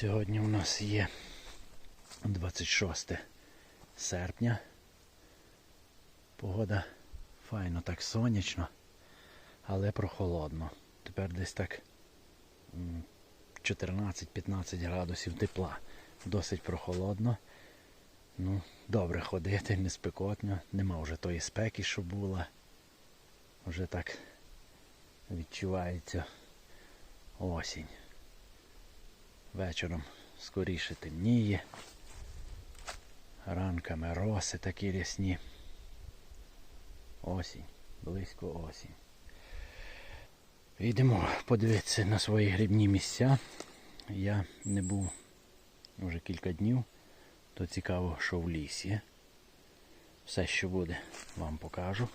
Сьогодні у нас є 26 серпня. Погода файно так сонячно, але прохолодно. Тепер десь так 14-15 градусів тепла. Досить прохолодно. Ну, добре ходити, не спекотно, нема вже тої спеки, що була. Вже так відчувається осінь. Вечором скоріше темніє. Ранками роси такі рясні. Осінь, близько осінь. Йдемо подивитися на свої грибні місця. Я не був вже кілька днів, то цікаво, що в лісі. Все, що буде, вам покажу.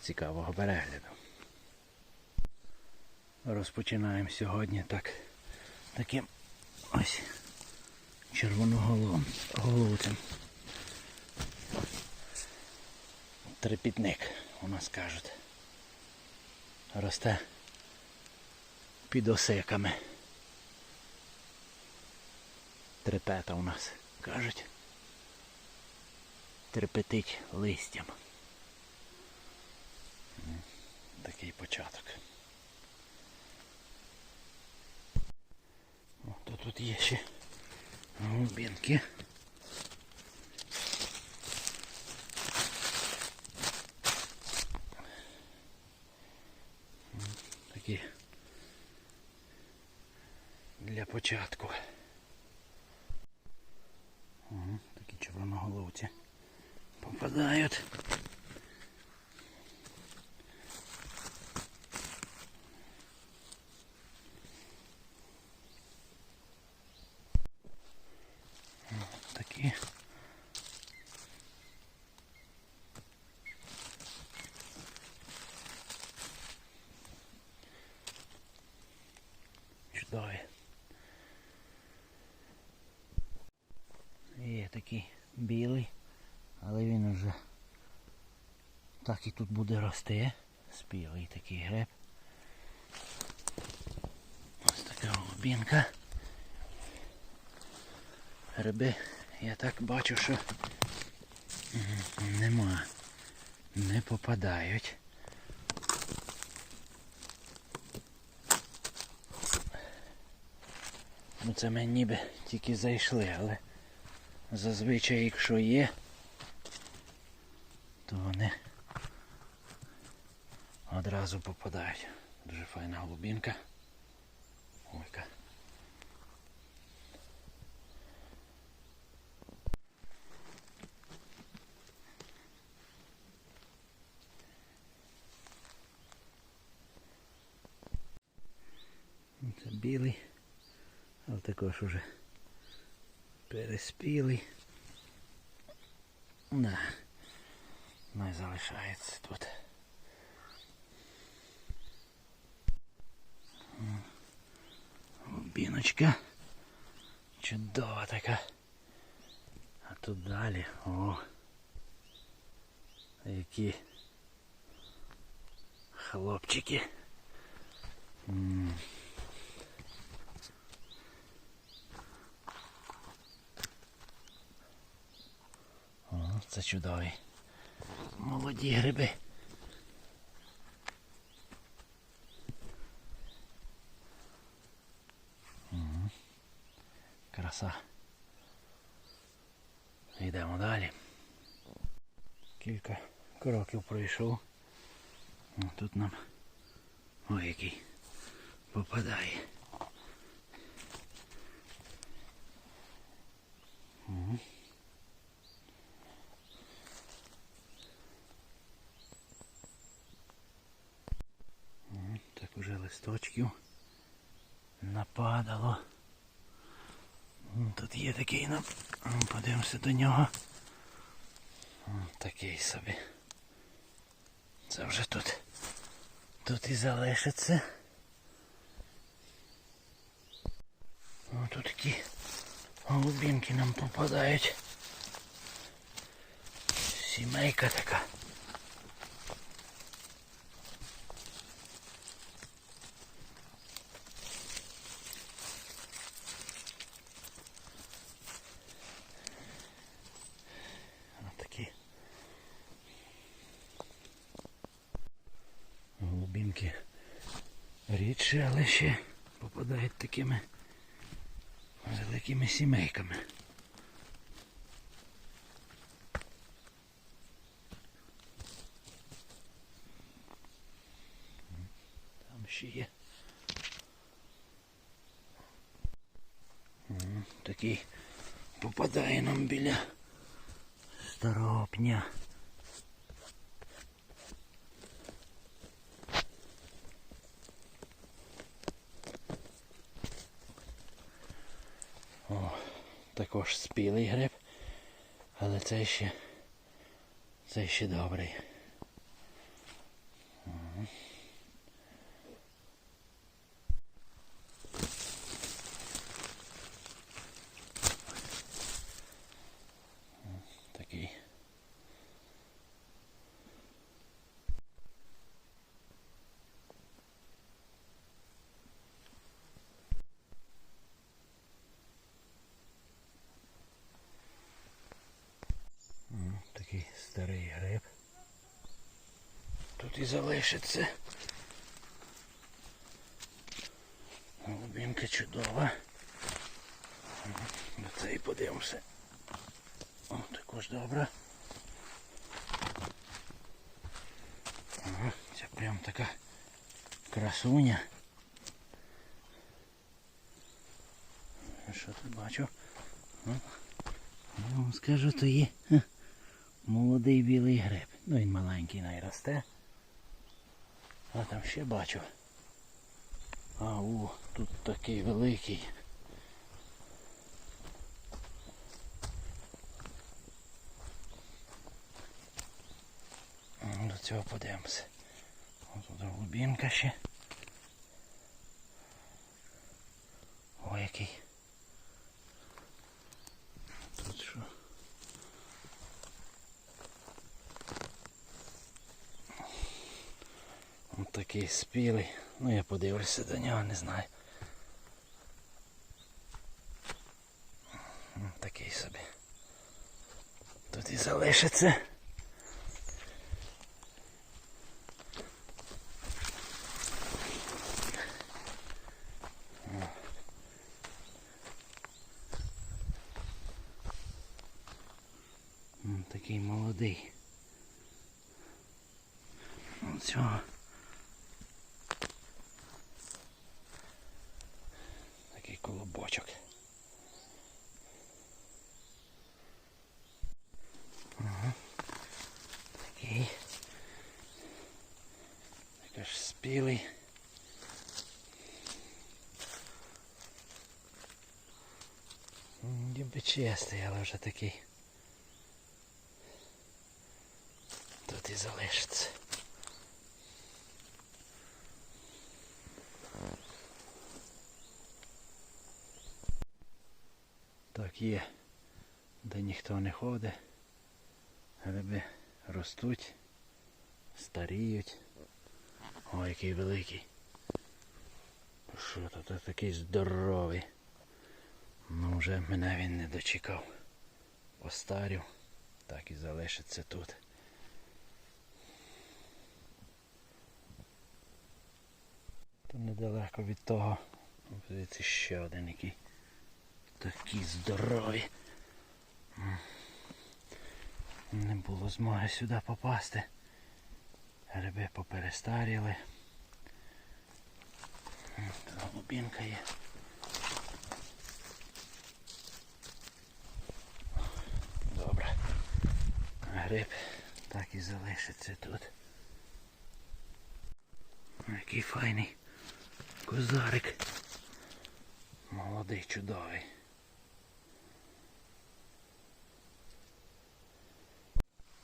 Цікавого перегляду. Розпочинаємо сьогодні так, таким ось червоноголовцем. Трепітник, у нас кажуть. Росте під осиками. Трепета у нас кажуть. Трепетить листям. Такий початок. О, тут є ще голубінки. Такі для початку. Ага, такі червоноголовці попадають. Такі. Чудові. Є такий білий, але він уже так і тут буде рости. Спілий такий гриб. Ось така голубінка. Гриби, я так бачу, що нема. Не попадають. Ну це ми ніби тільки зайшли, але зазвичай якщо є, то вони одразу попадають. Дуже файна голубінка. Ойка. Це білий, але також уже переспілий. Да. Не залишається тут. Біночка. Чудова така. А тут далі. О. Які хлопчики. М. О, Це чудові. Молоді гриби. Краса. Йдемо далі. Кілька кроків пройшов. Тут нам ой який попадає. Мгм. М, Так уже листочків нападало. Тут є такий нам. М, Подивимося до нього. Такий собі. Це вже тут. Тут і залишиться. О, тут такі голубінки нам попадають. Сімейка така. Такі рідші, але попадають такими великими сімейками. Там ще є. Такий попадає нам біля старого пня. О, також спілий гриб, але цей ще, цей ще добрий. Мгм. М, Такий. М, Такий старий гриб. Тут і залишиться. Голубінка чудова. На цей подивимося. О, також добре. Це прям така красуня. Що тут бачу? О, я вам скажу, то є молодий білий гриб. Ну він маленький найросте. А там ще бачу. А у, тут такий великий. До цього подивимося. Ось тут глубинка ще. О, який. Тут що? Ось такий спілий. Ну я подивлюся до нього, не знаю. Такий собі. Тут і залишиться. Такий молодий. Оцього. Такий колобочок. Ага. Такий. М, Ніби чистий, але вже такий. Тут і залишиться. Так є, де ніхто не ходить. Гриби ростуть, старіють. Ой, який великий. Що то такий здоровий. Ну вже мене він не дочекав. Постарів. Так і залишиться тут. То недалеко від того. Дивіться ще один який. Такі здорові. М. Не було змоги сюди попасти. Гриби поперестаріли. Голубінка є. Добре. Гриб так і залишиться тут. Який файний козарик. Молодий, чудовий.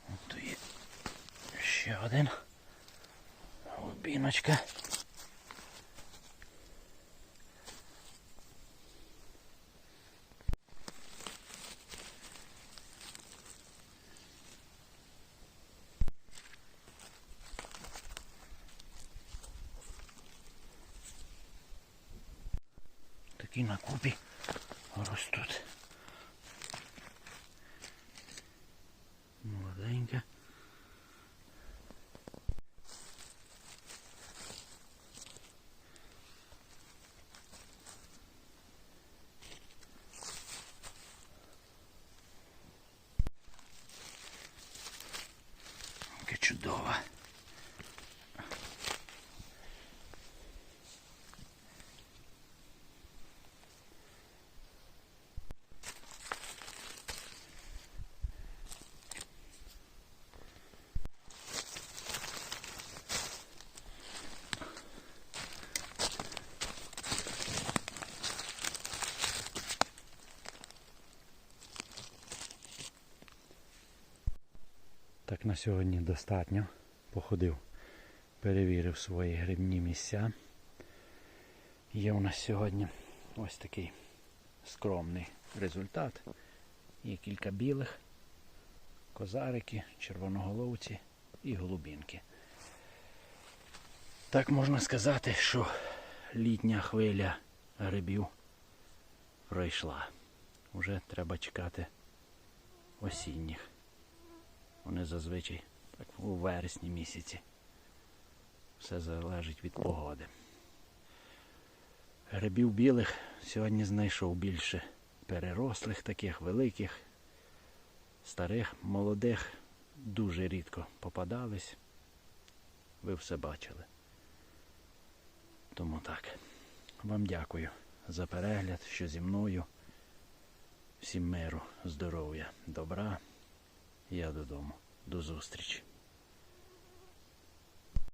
От є ще один. Голубіночка. Такі на купі ростуть. Молоденька. Чудова. Так на сьогодні достатньо. Походив, перевірив свої грибні місця. Є у нас сьогодні ось такий скромний результат. Є кілька білих, козарики, червоноголовці і голубінки. Так можна сказати, що літня хвиля грибів пройшла. Уже треба чекати осінніх. Вони зазвичай так у вересні місяці. Все залежить від погоди. Грибів білих сьогодні знайшов більше перерослих, таких великих, старих, молодих дуже рідко попадались. Ви все бачили. Тому так. Вам дякую за перегляд, що зі мною. Всім миру, здоров'я, добра. Я додому. До зустрічі.